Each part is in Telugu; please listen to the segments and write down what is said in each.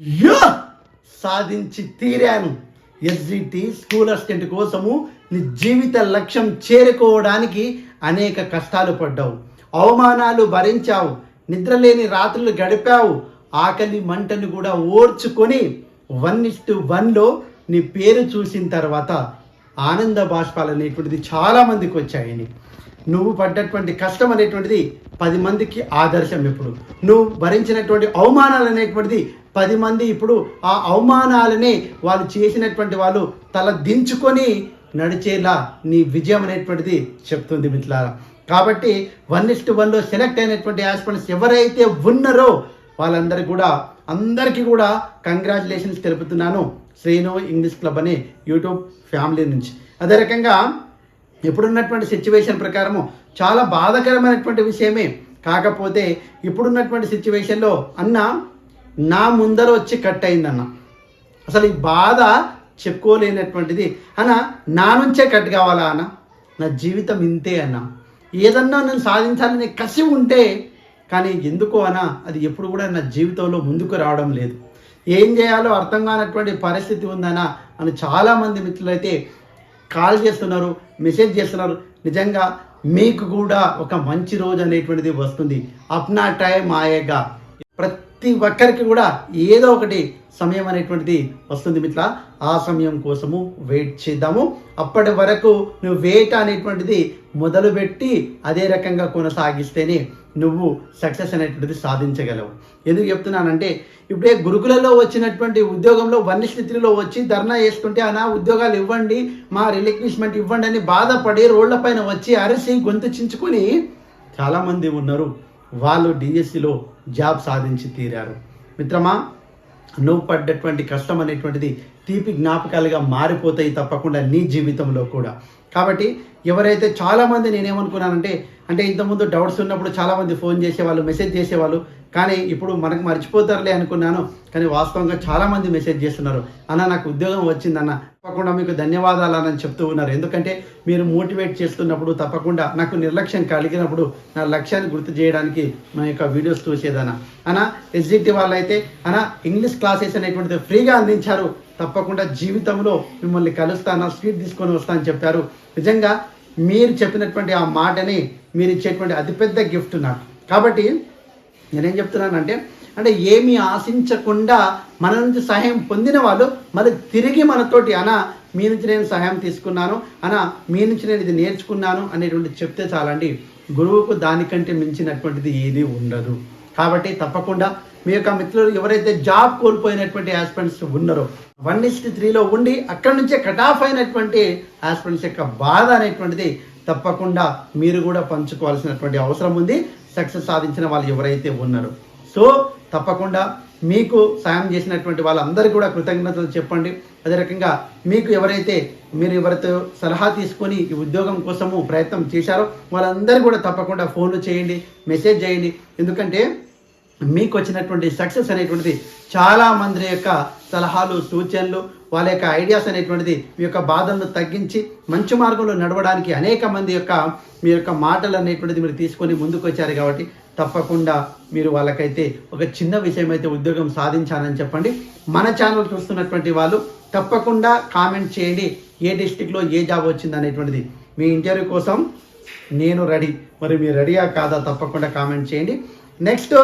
యా! సాధించి తీరాను. ఎస్జిటి స్కూల్ అసిస్టెంట్ కోసము నీ జీవిత లక్ష్యం చేరుకోవడానికి అనేక కష్టాలు పడ్డావు. అవమానాలు భరించావు. నిద్రలేని రాత్రులు గడిపావు. ఆకలి మంటను కూడా ఓర్చుకొని వన్ ఇస్టు వన్లో నీ పేరు చూసిన తర్వాత ఆనంద బాష్పాలు అనేటువంటిది చాలామందికి వచ్చాయని. నువ్వు పడ్డటువంటి కష్టం అనేటువంటిది పది మందికి ఆదర్శం ఇప్పుడు. నువ్వు భరించినటువంటి అవమానాలు అనేటువంటిది పది మంది ఇప్పుడు ఆ అవమానాలనే వాళ్ళు చేసినటువంటి వాళ్ళు తల దించుకొని నడిచేలా నీ విజయం అనేటువంటిది చెప్తుంది మిత్రులారా. కాబట్టి వన్ ఇస్ట్ వన్లో సెలెక్ట్ అయినటువంటి ఆస్పిరెంట్స్ ఎవరైతే ఉన్నారో వాళ్ళందరికీ కూడా అందరికీ కూడా కంగ్రాచులేషన్స్ తెలుపుతున్నాను శ్రీను ఇంగ్లీష్ క్లబ్ అనే యూట్యూబ్ ఫ్యామిలీ నుంచి. అదే రకంగా ఇప్పుడున్నటువంటి సిచ్యువేషన్ ప్రకారము చాలా బాధాకరమైనటువంటి విషయమే. కాకపోతే ఇప్పుడున్నటువంటి సిచ్యువేషన్లో అన్న నా ముందర వచ్చి కట్ అయిందన్న. అసలు ఈ బాధ చెప్పుకోలేనటువంటిది. అన్న నా నుంచే కట్ కావాలా అన్న? నా జీవితం ఇంతే అన్న. ఏదన్నా నేను సాధించాలని కసి ఉంటే కానీ ఎందుకో అన్న అది ఎప్పుడు కూడా నా జీవితంలో ముందుకు రావడం లేదు. ఏం చేయాలో అర్థం కానటువంటి పరిస్థితి ఉందనా అని చాలామంది మిత్రులైతే కాల్ చేస్తున్నారు మెసేజ్ చేస్తున్నారు. నిజంగా మీకు కూడా ఒక మంచి రోజు అనేటువంటిది వస్తుంది. అప్నా టైం ఆయేగా. ప్రతి ఒక్కరికి కూడా ఏదో ఒకటి సమయం అనేటువంటిది వస్తుంది మిత్ర ఆ సమయం కోసము వెయిట్ చేద్దాము. అప్పటి వరకు నువ్వు వెయిట్ అనేటువంటిది మొదలుపెట్టి అదే రకంగా కొనసాగిస్తేనే నువ్వు సక్సెస్ అనేటువంటిది సాధించగలవు. ఎందుకు చెప్తున్నానంటే ఇప్పుడే గురుకులలో వచ్చినటువంటి ఉద్యోగంలో వన్యస్థితిలో వచ్చి ధర్నా చేసుకుంటే అనా ఉద్యోగాలు ఇవ్వండి మా రిలెక్నిష్మెంట్ ఇవ్వండి అని బాధపడి రోడ్లపైన వచ్చి అరిసి గొంతు చించుకొని చాలామంది ఉన్నారు. వాళ్ళు డిఎస్సిలో జాబ్ సాధించి తీరారు. మిత్రమా నువ్వు పడ్డటువంటి కష్టం అనేటువంటిది తీపి జ్ఞాపకాలుగా మారిపోతాయి తప్పకుండా నీ జీవితంలో కూడా. కాబట్టి ఎవరైతే చాలామంది నేనేమనుకున్నానంటే అంటే ఇంతకుముందు డౌట్స్ ఉన్నప్పుడు చాలామంది ఫోన్ చేసేవాళ్ళు మెసేజ్ చేసేవాళ్ళు. కానీ ఇప్పుడు మనకు మర్చిపోతారులే అనుకున్నాను. కానీ వాస్తవంగా చాలామంది మెసేజ్ చేస్తున్నారు. అన్న నాకు ఉద్యోగం వచ్చిందన్న తప్పకుండా మీకు ధన్యవాదాలు అని చెప్తూ ఉన్నారు. ఎందుకంటే మీరు మోటివేట్ చేస్తున్నప్పుడు తప్పకుండా నాకు నిర్లక్ష్యం కలిగినప్పుడు నా లక్ష్యాన్ని గుర్తు చేయడానికి నా యొక్క వీడియోస్ చూసేదన్న. అన్న ఎస్జిటి వాళ్ళైతే అన్న ఇంగ్లీష్ క్లాసెస్ అనేటువంటిది ఫ్రీగా అందించారు. తప్పకుండా జీవితంలో మిమ్మల్ని కలుస్తాను స్వీట్ తీసుకొని వస్తా అని చెప్పారు. నిజంగా మీరు చెప్పినటువంటి ఆ మాటని మీరు ఇచ్చేటువంటి అతిపెద్ద గిఫ్ట్ నాకు. కాబట్టి నేనేం చెప్తున్నానంటే అంటే ఏమీ ఆశించకుండా మన నుంచి సహాయం పొందిన వాళ్ళు మరి తిరిగి మనతోటి అనా మీ నుంచి నేను సహాయం తీసుకున్నాను అనా మీ నుంచి నేను ఇది నేర్చుకున్నాను అనేటువంటి చెప్తే చాలండి. గురువుకు దానికంటే మించినటువంటిది ఏది ఉండదు. కాబట్టి తప్పకుండా మీ యొక్క మిత్రులు ఎవరైతే జాబ్ కోల్పోయినటువంటి ఆస్పిరెంట్స్ ఉన్నారో వన్ ఇస్ట్ త్రీలో ఉండి అక్కడి నుంచే కట్ ఆఫ్ అయినటువంటి ఆస్పిరెంట్స్ యొక్క బాధ అనేటువంటిది తప్పకుండా మీరు కూడా పంచుకోవాల్సినటువంటి అవసరం ఉంది. సక్సెస్ సాధించిన వాళ్ళు ఎవరైతే ఉన్నారో. సో తప్పకుండా మీకు సాయం చేసినటువంటి వాళ్ళందరికీ కూడా కృతజ్ఞతలు చెప్పండి. అదే రకంగా మీకు ఎవరైతే మీరు ఎవరితో సలహా తీసుకొని ఈ ఉద్యోగం కోసము ప్రయత్నం చేశారో వాళ్ళందరూ కూడా తప్పకుండా ఫోన్లు చేయండి మెసేజ్ చేయండి. ఎందుకంటే మీకు వచ్చినటువంటి సక్సెస్ అనేటువంటిది చాలా మంది యొక్క సలహాలు సూచనలు వాళ్ళ యొక్క ఐడియాస్ అనేటువంటిది మీ యొక్క బాధలను తగ్గించి మంచి మార్గంలో నడవడానికి అనేక మంది యొక్క మీ యొక్క మాటలు అనేటువంటిది మీరు తీసుకొని ముందుకు వచ్చారు కాబట్టి తప్పకుండా మీరు వాళ్ళకైతే ఒక చిన్న విషయం అయితే ఉద్యోగం సాధించాలని చెప్పండి. మన ఛానల్ చూస్తున్నటువంటి వాళ్ళు తప్పకుండా కామెంట్ చేయండి. ఏ డిస్టిక్లో ఏ జాబ్ వచ్చింది అనేటువంటిది. మీ ఇంటర్వ్యూ కోసం నేను రెడీ మరి మీరు రెడీయా కాదా తప్పకుండా కామెంట్ చేయండి. నెక్స్ట్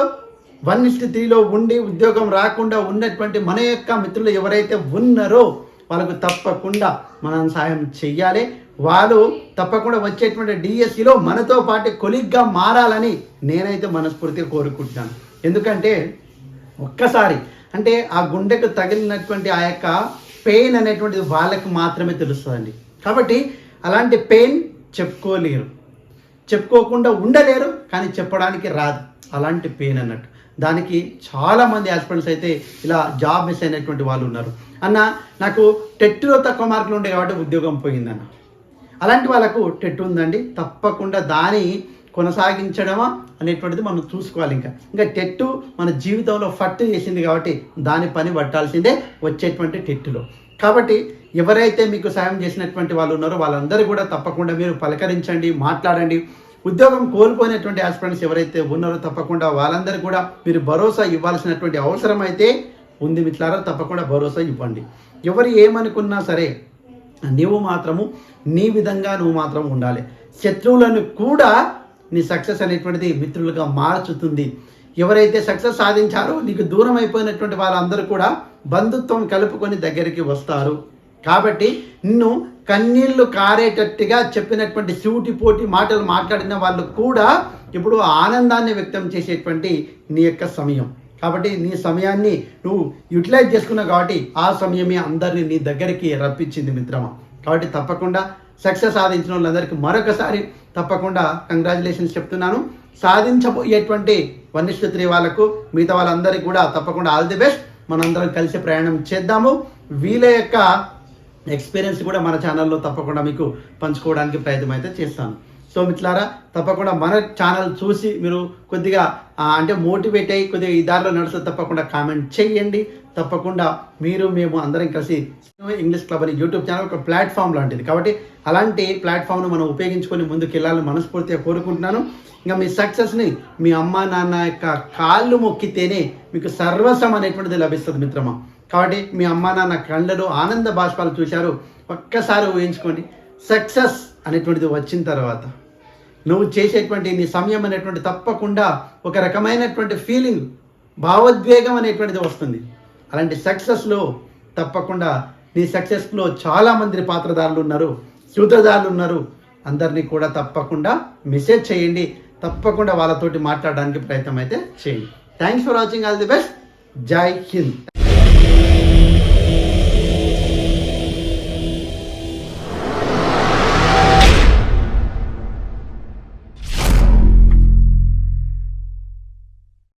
వన్ ఇస్ట్ త్రీలో ఉండి ఉద్యోగం రాకుండా ఉన్నటువంటి మన యొక్క మిత్రులు ఎవరైతే ఉన్నారో వాళ్ళకు తప్పకుండా మనం సాయం చెయ్యాలి. వాళ్ళు తప్పకుండా వచ్చేటువంటి డిఎస్సిలో మనతో పాటు కొలిగ్గా మారాలని నేనైతే మనస్ఫూర్తిగా కోరుకుంటున్నాను. ఎందుకంటే ఒక్కసారి అంటే ఆ గుండెకు తగిలినటువంటి ఆ యొక్క పెయిన్ అనేటువంటిది వాళ్ళకి మాత్రమే తెలుస్తుందండి. కాబట్టి అలాంటి పెయిన్ చెప్పుకోలేరు. చెప్పుకోకుండా ఉండలేరు కానీ చెప్పడానికి రాదు. అలాంటి పెయిన్ అన్నట్టు. దానికి చాలామంది ఆస్పిరెంట్స్ అయితే ఇలా జాబ్ మిస్ అయినటువంటి వాళ్ళు ఉన్నారు. అన్న నాకు టెట్లో తక్కువ మార్కులు ఉండే కాబట్టి ఉద్యోగం పోయిందన్న. అలాంటి వాళ్ళకు టెట్ ఉందండి. తప్పకుండా దాని కొనసాగించడమా అనేటువంటిది మనం చూసుకోవాలి ఇంకా. ఇంకా టెట్టు మన జీవితంలో ఫట్ చేసింది కాబట్టి దాని పని పట్టాల్సిందే వచ్చేటువంటి టెట్టులో కాబట్టి ఎవరైతే మీకు సాయం చేసినటువంటి వాళ్ళు ఉన్నారో వాళ్ళందరూ కూడా తప్పకుండా మీరు పలకరించండి మాట్లాడండి. ఉద్యోగం కోల్పోయినటువంటి ఆస్పిరెంట్స్ ఎవరైతే ఉన్నారో తప్పకుండా వాళ్ళందరూ కూడా మీరు భరోసా ఇవ్వాల్సినటువంటి అవసరం అయితే ఉంది మిట్లారా తప్పకుండా భరోసా ఇవ్వండి. ఎవరు ఏమనుకున్నా సరే నీవు మాత్రము నీ విధంగా నువ్వు మాత్రం ఉండాలి. శత్రువులను కూడా నీ సక్సెస్ అనేటువంటిది మిత్రులుగా మార్చుతుంది. ఎవరైతే సక్సెస్ సాధించారో నీకు దూరం అయిపోయినటువంటి వాళ్ళందరూ కూడా బంధుత్వం కలుపుకొని దగ్గరికి వస్తారు. కాబట్టి నిన్ను కన్నీళ్ళు కారేటట్టుగా చెప్పినటువంటి సూటిపోటి మాటలు మాట్లాడిన వాళ్ళు కూడా ఇప్పుడు ఆనందాన్ని వ్యక్తం చేసేటువంటి నీ యొక్క సమయం. కాబట్టి నీ సమయాన్ని నువ్వు యూటిలైజ్ చేసుకున్నావు కాబట్టి ఆ సమయమే అందరినీ నీ దగ్గరికి రప్పించింది మిత్రమా. కాబట్టి తప్పకుండా సక్సెస్ సాధించిన వాళ్ళందరికీ మరొకసారి తప్పకుండా కంగ్రాచులేషన్స్ చెప్తున్నాను. సాధించబోయేటువంటి వన్నిష్ట త్రీ వాళ్ళకు మిగతా వాళ్ళందరికీ కూడా తప్పకుండా ఆల్ ది బెస్ట్. మనందరం కలిసి ప్రయాణం చేద్దాము. వీళ్ళ యొక్క ఎక్స్పీరియన్స్ కూడా మన ఛానల్లో తప్పకుండా మీకు పంచుకోవడానికి ప్రయత్నం అయితే చేస్తాను. సో మిత్రులారా తప్పకుండా మన ఛానల్ చూసి మీరు కొద్దిగా అంటే మోటివేట్ అయ్యి కొద్దిగా ఈ దారిలో నడిస్తే తప్పకుండా కామెంట్ చేయండి. తప్పకుండా మీరు మేము అందరం కలిసి ఇంగ్లీష్ క్లబ్ అని యూట్యూబ్ ఛానల్ ఒక ప్లాట్ఫామ్ లాంటిది. కాబట్టి అలాంటి ప్లాట్ఫామ్ను మనం ఉపయోగించుకొని ముందుకు వెళ్ళాలని మనస్ఫూర్తిగా కోరుకుంటున్నాను. ఇంకా మీ సక్సెస్ని మీ అమ్మ నాన్న యొక్క కాళ్ళు మొక్కితేనే మీకు సర్వస్వం అనేటువంటిది లభిస్తుంది మిత్రమా. కాబట్టి మీ అమ్మ నాన్న కళ్ళలో ఆనంద బాష్పాలు చూశారు. ఒక్కసారి ఊహించుకోండి. సక్సెస్ అనేటువంటిది వచ్చిన తర్వాత నువ్వు చేసేటువంటి నీ సమయం అనేటువంటి తప్పకుండా ఒక రకమైనటువంటి ఫీలింగ్ భావోద్వేగం అనేటువంటిది వస్తుంది. అలాంటి సక్సెస్లో తప్పకుండా నీ సక్సెస్లో చాలామంది పాత్రదారులు ఉన్నారు సూత్రధారులు ఉన్నారు. అందరినీ కూడా తప్పకుండా మెసేజ్ చేయండి. తప్పకుండా వాళ్ళతోటి మాట్లాడడానికి ప్రయత్నం అయితే చేయండి. Thanks for watching all the best Jai Hind